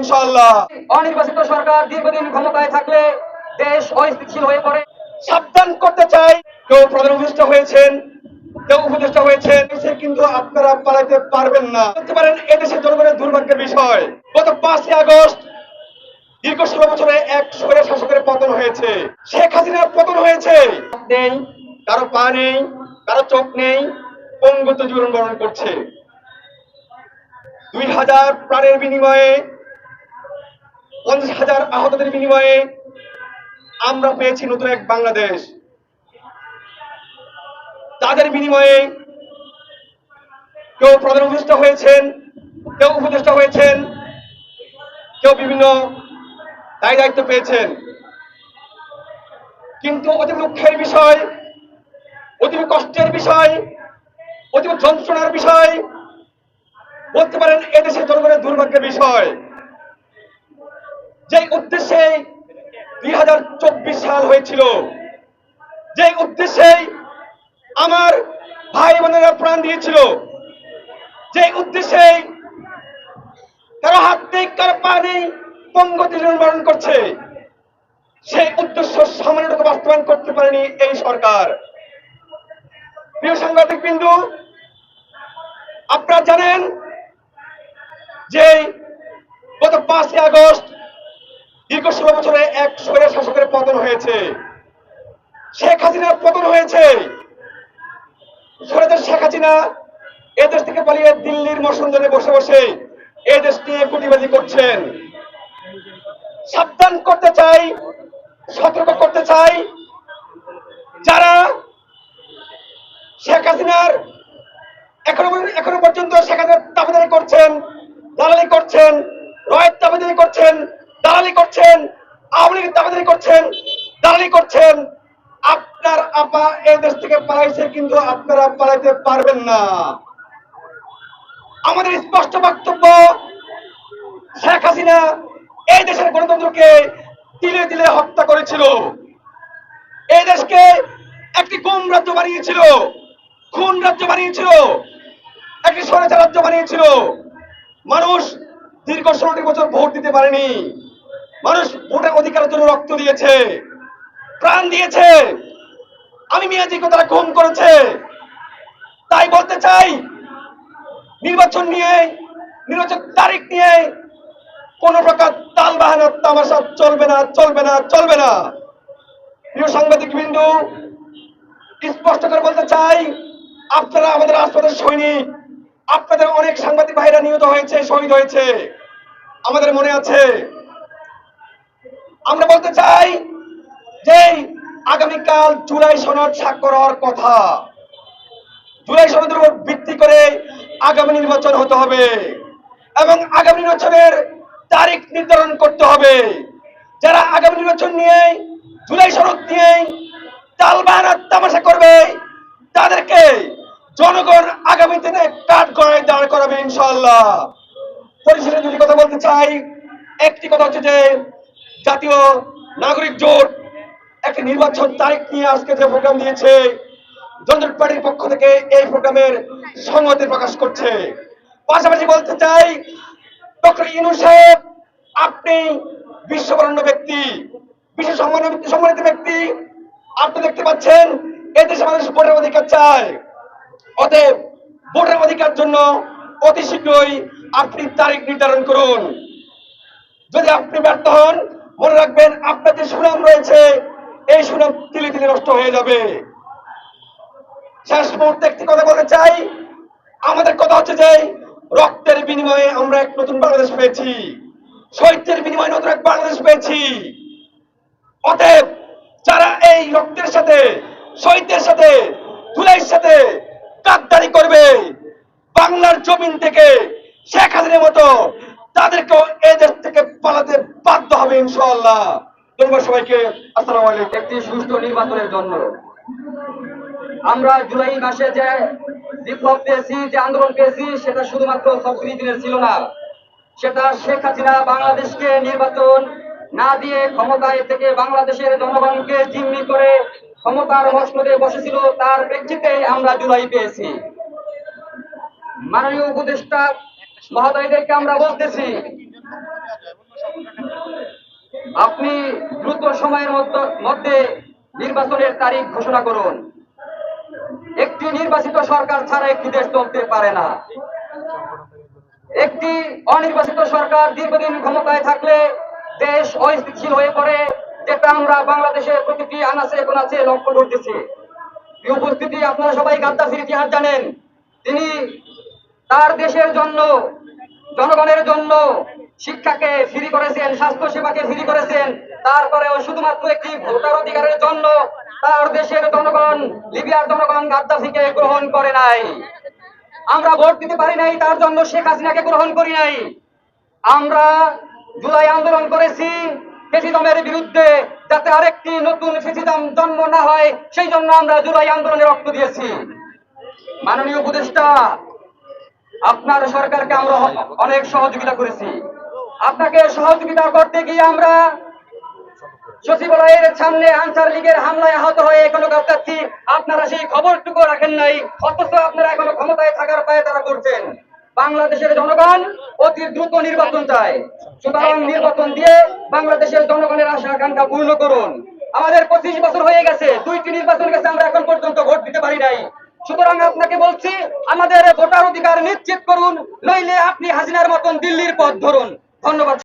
ইনশাআল্লাহ। অনির্বাচিত সরকার দীর্ঘদিন ক্ষমতায় থাকলে দেশ অস্থিতিশীল হয়ে পড়ে। সাবধান করতে চাই। কেউ প্রধান উপদেষ্টা হয়েছেন কেউ উপদেষ্টা হয়েছেন। সে কিন্তু আপনারা পালাইতে পারবেন না। বলতে পারেন এদেশের জনগণের দুর্ভাগ্যের বিষয়। গত পাঁচই আগস্ট দীর্ঘ ষোলো বছরে এক স্বৈর শাসকের পতন হয়েছে। শেখ হাসিনার পতন হয়েছে। নেই। কারও পা নেই কারও চোখ নেই পঙ্গুত্ব জীবন বরণ করছে। দুই হাজার প্রাণের বিনিময়ে পঞ্চাশ হাজার আহতদের বিনিময়ে আমরা পেয়েছি নতুন এক বাংলাদেশ। তাদের বিনিময়ে কেউ প্রধান উপদেষ্টা হয়েছেন, কেউ উপদেষ্টা হয়েছেন, কেউ বিভিন্ন দায় দায়িত্ব পেয়েছেন। কিন্তু অতি দুঃখের বিষয়, অতীব কষ্টের বিষয়, অতীব যন্ত্রণার বিষয়, বলতে পারেন এদেশের জনগণের দুর্ভাগ্যের বিষয়। যে উদ্দেশ্যে দুই হাজার চব্বিশ সাল হয়েছিল যে উদ্দেশ্যে আমার ভাই বোনেরা প্রাণ দিয়েছিল যে উদ্দেশ্যে কারও হাত নেই, কারও পঙ্গতি নির্মাণ করছে, সেই উদ্দেশ্য সামান্যটুকু বাস্তবায়ন করতে পারেনি এই সরকার। প্রিয় সাংবাদিক বিন্দু, আপনারা জানেন যে গত পাঁচই আগস্ট দীর্ঘ ষোলো বছরে এক স্বৈর শাসকের পতন হয়েছে। শেখ হাসিনার পতন হয়েছে। শেখ হাসিনা এদেশ থেকে পালিয়ে দিল্লির মসন্দরে বসে বসে এই দেশ নিয়ে গুটিবাজি করছেন। সাবধান করতে চাই, সতর্ক করতে চাই। যারা শেখ হাসিনার এখনও এখনও পর্যন্ত শেখ হাসিনার দাবিদারি করছেন, দালালি করছেন, রয়ের দাবিদারি করছেন দালালি করছেন, আওয়ামী লীগের দাবিদারি করছেন, দালালি করছেন। আপনার আপা এই দেশ থেকে পালাইছে কিন্তু আপনারা পালাইতে পারবেন না। আমাদের স্পষ্ট বক্তব্য, শেখ হাসিনা এই দেশের গণতন্ত্রকে তিলে তিলে হত্যা করেছিল। এই দেশকে একটি গুম রাজ্য বানিয়েছিল, খুন রাজ্য বানিয়েছিল, একটি স্বরাচার রাজ্য বানিয়েছিল। মানুষ দীর্ঘ ষোলোটি বছর ভোট দিতে পারেনি। মানুষ ভোটের অধিকারের জন্য রক্ত দিয়েছে, প্রাণ দিয়েছে। আমি মেয়াজিকে তারা খুন করেছে। তাই বলতে চাই, নির্বাচন নিয়ে, নির্বাচন তারিখ নিয়ে কোন প্রকার তাল বাহানা তামাশা চলবে না চলবে না চলবে না। প্রিয় সাংবাদিক বিন্দু, স্পষ্ট করে বলতে চাই, আপনারা আমাদের রাজপথের সৈনিক, আপনাদের অনেক সাংবাদিক ভাইরা নিহত হয়েছে, শহীদ হয়েছে। আমাদের মনে আছে আমরা বলতে চাই যে আগামীকাল জুলাই সনদ স্বাক্ষর হওয়ার কথা। জুলাই সনদের উপর ভিত্তি করে আগামী নির্বাচন হতে হবে এবং আগামী নির্বাচনের তারিখ নির্ধারণ করতে হবে। যারা আগামী নির্বাচন নিয়ে, জুলাই সনদ নিয়ে তালবাহানা তামাশা করবে, তাদেরকে জনগণ আগামী দিনে কাঠ গড়ায় দাঁড় করাবে ইনশাল্লাহ পরিশেষে যদি কথা বলতে চাই। একটি কথা হচ্ছে যে জাতীয় নাগরিক জোট একটি নির্বাচন তারিখ নিয়ে আজকে যে প্রোগ্রাম দিয়েছে জনজট পার্টির পক্ষ থেকে এই প্রোগ্রামের সংহতি প্রকাশ করছে। পাশাপাশি বলতে চাই, ডক্টর ইনু সাহেব, আপনি বিশ্ববরণ্য ব্যক্তি, বিশ্ব সম্মানিত সম্মানিত ব্যক্তি, আপনি দেখতে পাচ্ছেন এদেশে মানুষ ভোটের অধিকার চায়। অতএব ভোটের অধিকার জন্য অতি শীঘ্রই আপনি তারিখ নির্ধারণ করুন। যদি আপনি ব্যর্থ হন মনে রাখবেন আপনার যে সুনাম রয়েছে, এই সুনাম তিলে তিলে নষ্ট হয়ে যাবে। শেষ মুহূর্তে একটি কথা বলতে চাই, আমাদের কথা হচ্ছে যে, রক্তের বিনিময়ে আমরা এক নতুন বাংলাদেশ পেয়েছি। শহীদের বিনিময়ে নতুন এক বাংলাদেশ পেয়েছি। অতএব, যারা এই রক্তের সাথে শহীদদের সাথে, ধুলাইয়ের সাথে কাকদারি করবে, বাংলার জমিন থেকে শেখ হাসিনার মতো তাদেরকেও এই দেশ থেকে পালাতে বাধ্য হবে ইনশাআল্লাহ। ধন্যবাদ সবাইকে। আসসালামু আলাইকুম। একটি সুষ্ঠু নির্বাচনের জন্য। আমরা জুলাই মাসে যে বিপ্লব পেয়েছি, যে আন্দোলন পেয়েছি, সেটা শুধুমাত্র ছত্রিশ দিনের ছিল না। সেটা শেখ হাসিনা বাংলাদেশকে নির্বাচন না দিয়ে ক্ষমতায় থেকে বাংলাদেশের জনগণকে জিম্মি করে ক্ষমতার মসনদে বসেছিল, তার প্রেক্ষিতে আমরা জুলাই পেয়েছি। মাননীয় উপদেষ্টা মহোদয়দেরকে আমরা বলতেছি, আপনি দ্রুত সময়ের মধ্যে নির্বাচনের তারিখ ঘোষণা করুন। একটি নির্বাচিত সরকার ছাড়া একটি দেশ চলতে পারে না। একটি অনির্বাচিত সরকার দীর্ঘদিন ক্ষমতায় থাকলে দেশ অস্থিতিশীল হয়ে পড়ে, যেটা আমরা বাংলাদেশের প্রতিটি আনাচে আছে লক্ষ্য করতেছি। উপস্থিতি আপনারা সবাই গাদ্দাফির ইতিহাস জানেন। তিনি তার দেশের জন্য, জনগণের জন্য শিক্ষাকে ফ্রি করেছেন স্বাস্থ্য সেবাকে ফ্রি করেছেন। তারপরেও শুধুমাত্র একটি ভোটার অধিকারের জন্য তার দেশের জনগণ, লিবিয়ার জনগণ গাদ্দাফিকে গ্রহণ করে নাই। আমরা ভোট দিতে পারি নাই, তার জন্য শেখ হাসিনাকে গ্রহণ করি নাই। আমরা জুলাই আন্দোলন করেছি ফেসিদমের বিরুদ্ধে, যাতে আরেকটি নতুন ফেসিদম জন্ম না হয়, সেই জন্য আমরা জুলাই আন্দোলনে রক্ত দিয়েছি। মাননীয় উপদেষ্টা আপনার সরকারকে আমরা অনেক সহযোগিতা করেছি। আপনাকে সহযোগিতা করতে গিয়ে আমরা সচিবালয়ের সামনে আনসার লীগের হামলায় আহত হয়ে এখনও কাঁপতাচ্ছি আপনারা সেই খবরটুকু রাখেন নাই, অথচ আপনারা এখনও ক্ষমতায় থাকার পায়ে তারা করছেন বাংলাদেশের জনগণ অতি দ্রুত নির্বাচন চায়। সুতরাং নির্বাচন দিয়ে বাংলাদেশের জনগণের আশা আকাঙ্ক্ষা পূর্ণ করুন। আমাদের পঁচিশ বছর হয়ে গেছে, দুইটি নির্বাচন গেছে, আমরা এখন পর্যন্ত ভোট দিতে পারি নাই। সুতরাং আপনাকে বলছি, আমাদের ভোটার অধিকার নিশ্চিত করুন, নইলে আপনি হাসিনার মতন দিল্লির পথ ধরুন। ধন্যবাদ।